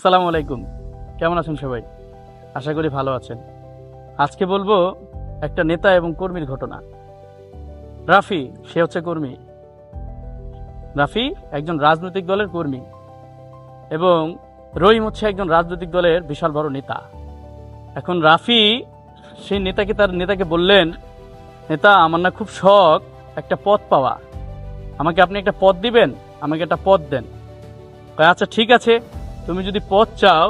আসসালামু আলাইকুম। কেমন আছেন সবাই? আশা করি ভালো আছেন। আজকে বলব একটা নেতা এবং কর্মীর ঘটনা। রাফি, সে হচ্ছে কর্মী। রাফি একজন রাজনৈতিক দলের কর্মী এবং রহিম হচ্ছে একজন রাজনৈতিক দলের বিশাল বড় নেতা। এখন রাফি, সেই নেতাকে তার নেতাকে বললেন, নেতা, আমার না খুব শখ একটা পদ পাওয়া। আমাকে আপনি একটা পদ দিবেন? আমাকে একটা পদ দেন। আচ্ছা ঠিক আছে। তুমি যদি পদ চাও,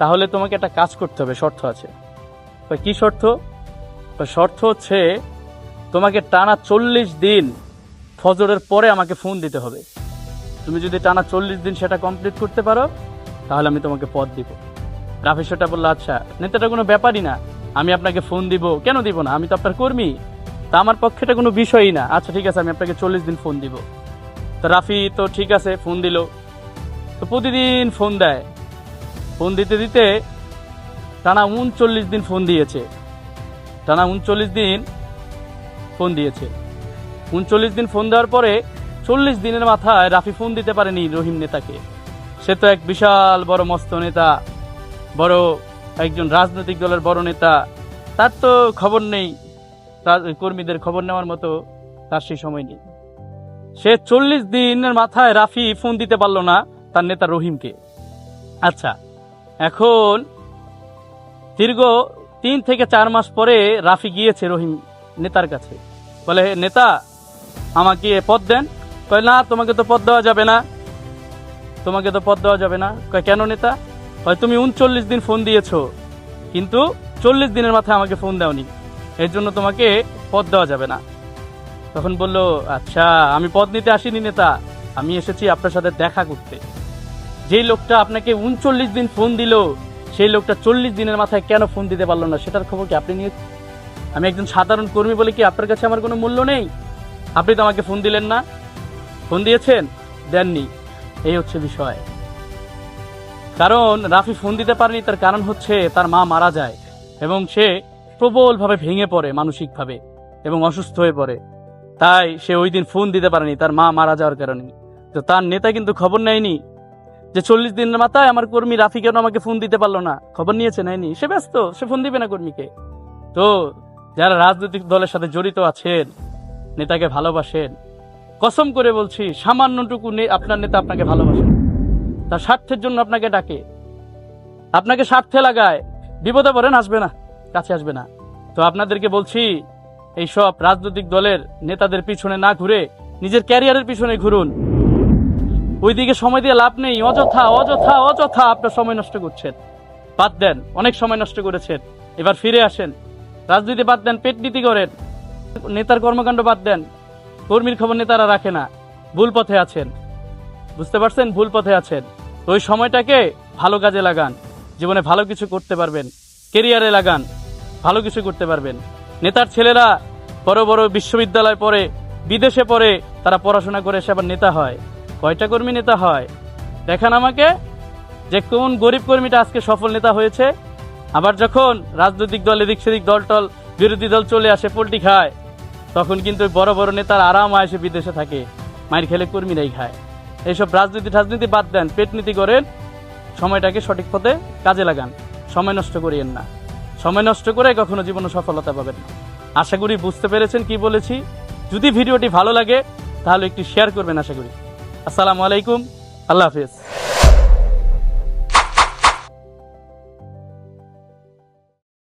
তাহলে তোমাকে একটা কাজ করতে হবে, শর্ত আছে। কি শর্ত? শর্ত হচ্ছে, তোমাকে টানা চল্লিশ দিন ফজরের পরে আমাকে ফোন দিতে হবে। তুমি যদি টানা চল্লিশ দিন সেটা কমপ্লিট করতে পারো, তাহলে আমি তোমাকে পদ দিব। রাফি সেটা বলল আচ্ছা নেতাটা কোনো ব্যাপারই না। আমি আপনাকে ফোন দিব। কেন দিব না? আমি তো আপনার কর্মী। তা আমার পক্ষে কোনো বিষয়ই না। আচ্ছা ঠিক আছে, আমি আপনাকে চল্লিশ দিন ফোন দিব। তো রাফি তো ঠিক আছে, ফোন দিল। তো প্রতিদিন ফোন দেয়। ফোন দিতে দিতে টানা উনচল্লিশ দিন ফোন দিয়েছে। টানা উনচল্লিশ দিন ফোন দিয়েছে। উনচল্লিশ দিন ফোন দেওয়ার পরে চল্লিশ দিনের মাথায় রাফি ফোন দিতে পারেনি রহিম নেতাকে। সে তো এক বিশাল বড় মস্ত নেতা, বড় একজন রাজনৈতিক দলের বড় নেতা। তার তো খবর নেই, তার কর্মীদের খবর নেওয়ার মতো তার সেই সময় নেই। সে চল্লিশ দিনের মাথায় রাফি ফোন দিতে পারল না। তার নেতা রহিমকে। আচ্ছা এখন দীর্ঘ তিন থেকে চার মাস পরে রাফি গিয়েছে রহিম নেতার কাছে। বলে, নেতা, আমাকে পদ দেন। কয়, না, তোমাকে তো পদ দেওয়া যাবে না। তোমাকে তো পদ দেওয়া যাবে না? কয়, কেন নেতা? কয় তুমি উনচল্লিশ দিন ফোন দিয়েছ, কিন্তু চল্লিশ দিনের মাথায় আমাকে ফোন দাওনি। এর জন্য তোমাকে পদ দেওয়া যাবে না। তখন বলল আচ্ছা আমি পদ নিতে আসিনি নেতা। আমি এসেছি আপনার সাথে দেখা করতে। যেই লোকটা আপনাকে উনচল্লিশ দিন ফোন দিল, সেই লোকটা চল্লিশ দিনের মাথায় কেন ফোন দিতে পারল না? সেটার খবর কি আপনি নিয়ে আমি একজন সাধারণ কর্মী বলে কি আপনার কাছে আমার কোনো মূল্য নেই? আপনি তো আমাকে ফোন দিলেন না। ফোন দিয়েছেন? দেননি। এই হচ্ছে বিষয়। কারণ রাফি ফোন দিতে পারেনি, তার কারণ হচ্ছে তার মা মারা যায় এবং সে প্রবলভাবে ভেঙে পড়ে মানসিকভাবে এবং অসুস্থ হয়ে পড়ে। তাই সে ওই দিন ফোন দিতে পারেনি, তার মা মারা যাওয়ার কারণে। তো তার নেতা কিন্তু খবর নেয়নি যে চল্লিশ দিনের মাথায় আমার কর্মী রাফি কেন আমাকে ফোন দিতে পারল না? খবর নিয়েছে, নেয়নি। সে ব্যস্ত, সে ফোন দিবে না কর্মীকে। তো যারা রাজনৈতিক দলের সাথে জড়িত আছেন, নেতাকে ভালোবাসেন, কসম করে বলছি, সামান্যটুকু আপনার নেতা আপনাকে ভালোবাসেন তার স্বার্থের জন্য আপনাকে ডাকে। আপনাকে স্বার্থে লাগায়। বিপদে পড়েন, আসবে না, কাছে আসবে না। তো আপনাদেরকে বলছি, এই সব রাজনৈতিক দলের নেতাদের পিছনে না ঘুরে, নিজের ক্যারিয়ারের পিছনে ঘুরুন। ওইদিকে সময় দিয়ে লাভ নেই। অযথা অযথা অযথা আপনার সময় নষ্ট করছেন বাদ দেন, অনেক সময় নষ্ট করেছেন। এবার ফিরে আসেন। রাজনীতি বাদ দেন, পেট নীতি করেন। নেতার কর্মকাণ্ড বাদ দেন। কর্মীর খবর নেতারা রাখে না। ভুল পথে আছেন। বুঝতে পারছেন? ভুল পথে আছেন। ওই সময়টাকে ভালো কাজে লাগান। জীবনে ভালো কিছু করতে পারবেন। কেরিয়ারে লাগান। ভালো কিছু করতে পারবেন। নেতার ছেলেরা বড় বড় বিশ্ববিদ্যালয় পড়ে, বিদেশে পড়ে তারা পড়াশোনা করে সে আবার নেতা হয়। কয়টা কর্মী নেতা হয়? দেখান আমাকে যে কোন গরিব কর্মীটা আজকে সফল নেতা হয়েছে। আবার যখন রাজনৈতিক দল, এদিক সেদিক দল টল, বিরোধী দল চলে আসে পোল্টি খায়, তখন কিন্তু বড় বড় নেতার আরাম আয়সে বিদেশে থাকে। মায়ের খেলে কর্মীরাই খায়। এইসব রাজনীতি রাজনীতি বাদ দেন পেটনীতি করেন। সময়টাকে সঠিক পথে কাজে লাগান। সময় নষ্ট করিয়েন না। সময় নষ্ট করে কখনো জীবনে সফলতা পাবেন না। আশা করি বুঝতে পেরেছেন কি বলেছি। যদি ভিডিওটি ভালো লাগে তাহলে একটু শেয়ার করবেন আশা করি। আসসালামু আলাইকুম আল্লাহ হাফিজ।